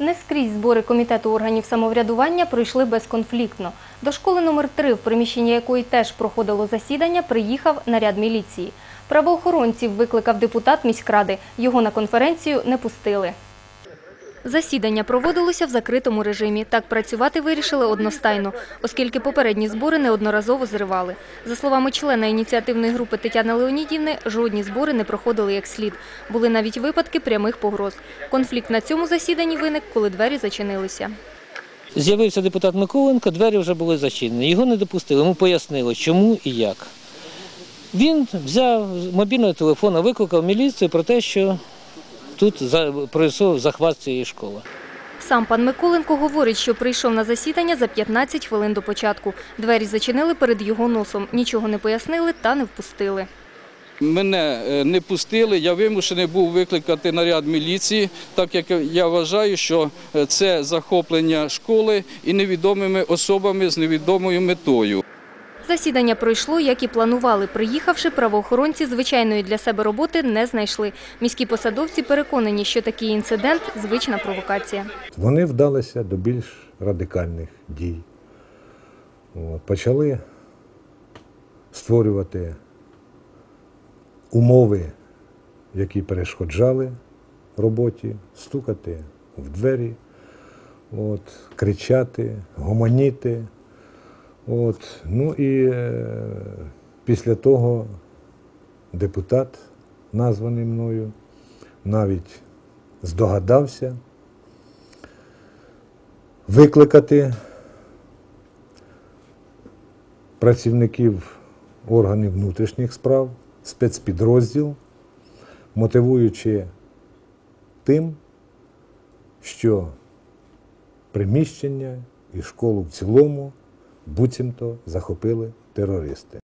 Не скрізь збори комітету органів самоврядування пройшли безконфліктно. До школи номер 3 в приміщенні якої теж проходило засідання, приїхав наряд міліції. Правоохоронців викликав депутат міськради. Його на конференцію не пустили. Засідання проводилося в закритому режимі. Так працювати вирішили одностайно, оскільки попередні збори неодноразово зривали. За словами члена ініціативної групи Тетяни Леонідівни, жодні збори не проходили як слід. Були навіть випадки прямих погроз. Конфлікт на цьому засіданні виник, коли двері зачинилися. З'явився депутат Миколенко, двері вже були зачинені. Його не допустили. Йому пояснили, чому і як. Він взяв мобільного телефона, викликав міліцію про те, що тут пройшов захват цієї школи. Сам пан Миколенко говорить, що прийшов на засідання за 15 хвилин до початку. Двері зачинили перед його носом, нічого не пояснили та не впустили. Мене е, не пустили, я вимушений був викликати наряд міліції, так як я вважаю, що е, це захоплення школи і невідомими особами з невідомою метою. Засідання пройшло, як і планували. Приїхавши, правоохоронці звичайної для себе роботи не знайшли. Міські посадовці переконані, що такий інцидент – звична провокація. Вони вдалися до більш радикальних дій. Почали створювати умови, які перешкоджали роботі, стукати в двері, от, кричати, гомоніти. От, ну і е, після того депутат, названий мною, навіть здогадався викликати працівників органів внутрішніх справ, спецпідрозділ, мотивуючи тим, що приміщення і школу в цілому буцімто захопили терористи.